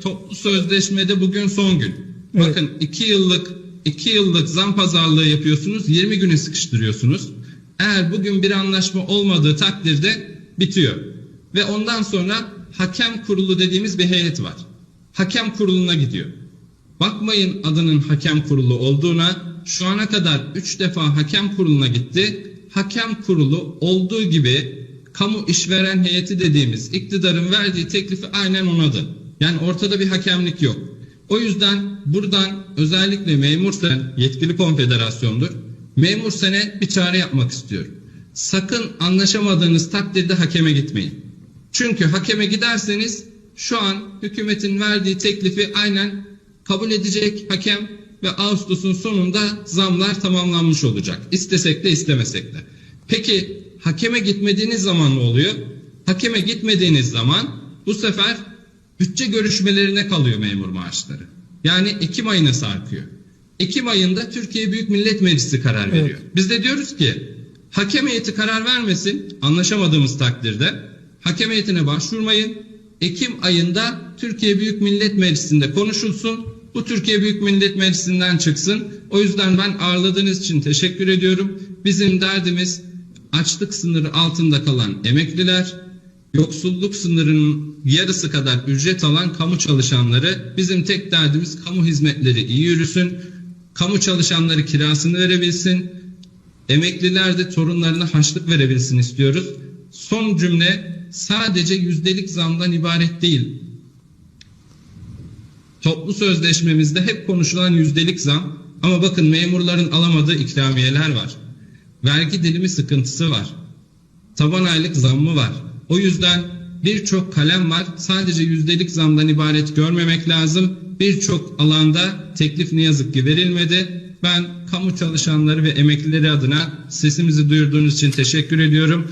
Toplu sözleşmede bugün son gün. Evet. Bakın 2 yıllık 2 yıllık zam pazarlığı yapıyorsunuz. 20 güne sıkıştırıyorsunuz. Eğer bugün bir anlaşma olmadığı takdirde bitiyor. Ve ondan sonra hakem kurulu dediğimiz bir heyet var. Hakem kuruluna gidiyor. Bakmayın adının hakem kurulu olduğuna. Şu ana kadar 3 defa hakem kuruluna gitti. Hakem kurulu olduğu gibi kamu işveren heyeti dediğimiz iktidarın verdiği teklifi aynen onadı. Yani ortada bir hakemlik yok. O yüzden buradan özellikle memur sen yetkili konfederasyondur. Memur sene bir çağrı yapmak istiyorum. Sakın anlaşamadığınız takdirde hakeme gitmeyin. Çünkü hakeme giderseniz şu an hükümetin verdiği teklifi aynen kabul edecek hakem ve Ağustos'un sonunda zamlar tamamlanmış olacak. İstesek de istemesek de. Peki hakeme gitmediğiniz zaman ne oluyor? Hakeme gitmediğiniz zaman bu sefer bütçe görüşmelerine kalıyor memur maaşları. Yani Ekim ayına sarkıyor. Ekim ayında Türkiye Büyük Millet Meclisi karar Evet. veriyor. Biz de diyoruz ki hakem heyeti karar vermesin anlaşamadığımız takdirde hakem heyetine başvurmayın. Ekim ayında Türkiye Büyük Millet Meclisi'nde konuşulsun. Bu Türkiye Büyük Millet Meclisi'nden çıksın. O yüzden ben ağırladığınız için teşekkür ediyorum. Bizim derdimiz açlık sınırı altında kalan emekliler, yoksulluk sınırının yarısı kadar ücret alan kamu çalışanları. Bizim tek derdimiz kamu hizmetleri iyi yürüsün. Kamu çalışanları kirasını verebilsin. Emekliler de torunlarına harçlık verebilsin istiyoruz. Son cümle sadece yüzdelik zamdan ibaret değil. Toplu sözleşmemizde hep konuşulan yüzdelik zam ama bakın memurların alamadığı ikramiyeler var. Vergi dilimi sıkıntısı var. Taban aylık zammı var. O yüzden birçok kalem var. Sadece yüzdelik zamdan ibaret görmemek lazım. Birçok alanda teklif ne yazık ki verilmedi. Ben kamu çalışanları ve emeklileri adına sesimizi duyurduğunuz için teşekkür ediyorum.